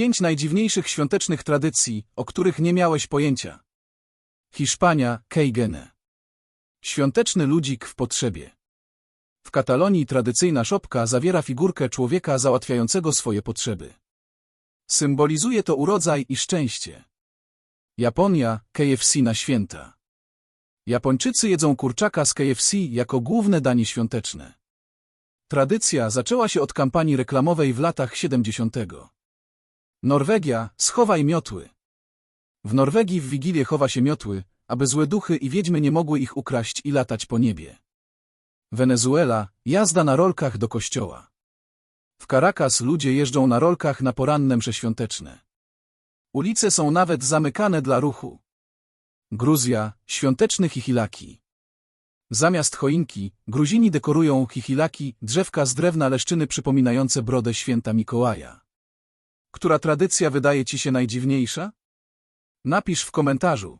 Pięć najdziwniejszych świątecznych tradycji, o których nie miałeś pojęcia. Hiszpania, Keigene. Świąteczny ludzik w potrzebie. W Katalonii tradycyjna szopka zawiera figurkę człowieka załatwiającego swoje potrzeby. Symbolizuje to urodzaj i szczęście. Japonia, KFC na święta. Japończycy jedzą kurczaka z KFC jako główne danie świąteczne. Tradycja zaczęła się od kampanii reklamowej w latach 70. Norwegia, schowaj miotły. W Norwegii w Wigilię chowa się miotły, aby złe duchy i wiedźmy nie mogły ich ukraść i latać po niebie. Wenezuela, jazda na rolkach do kościoła. W Caracas ludzie jeżdżą na rolkach na poranne msze świąteczne. Ulice są nawet zamykane dla ruchu. Gruzja, świąteczny chichilaki. Zamiast choinki, Gruzini dekorują chichilaki, drzewka z drewna leszczyny przypominające brodę święta Mikołaja. Która tradycja wydaje ci się najdziwniejsza? Napisz w komentarzu.